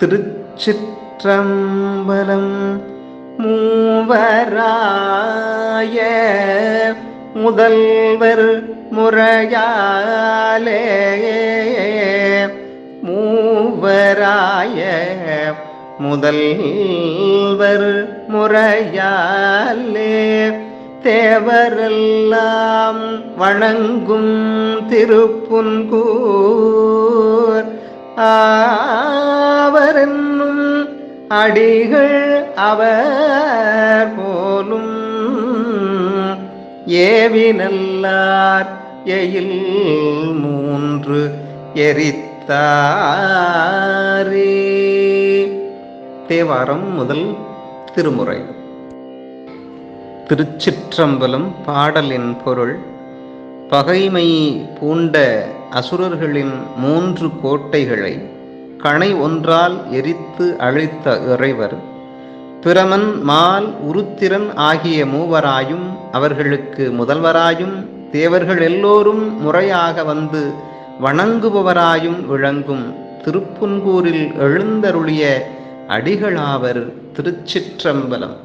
திருச்சிற்றம்பலம் மூவராய முதல்வர் முறையாலே மூவராய முதல்வர் முறையாலே தேவரெல்லாம் வணங்கும் திருப்புன்கூர். ஆ அடிகள் அவர் போலும் ஏவினல்லார் எயில் மூன்று எரித்தாரே. தேவாரம் முதல் திருமுறை. திருச்சிற்றம்பலம் பாடலின் பொருள் பகைமை பூண்ட அசுரர்களின் மூன்று கோட்டைகளை கணை ஒன்றால் எரித்து அழித்த இறைவர். பிரமன் மால் உருத்திரன் ஆகிய மூவராயும் அவர்களுக்கு முதல்வராயும் தேவர்கள் எல்லோரும் முறையாக வந்து வணங்குபவராயும் விளங்கும் திருப்புன்கூரில் எழுந்தருளிய அடிகளாவர் திருச்சிற்றம்பலம்.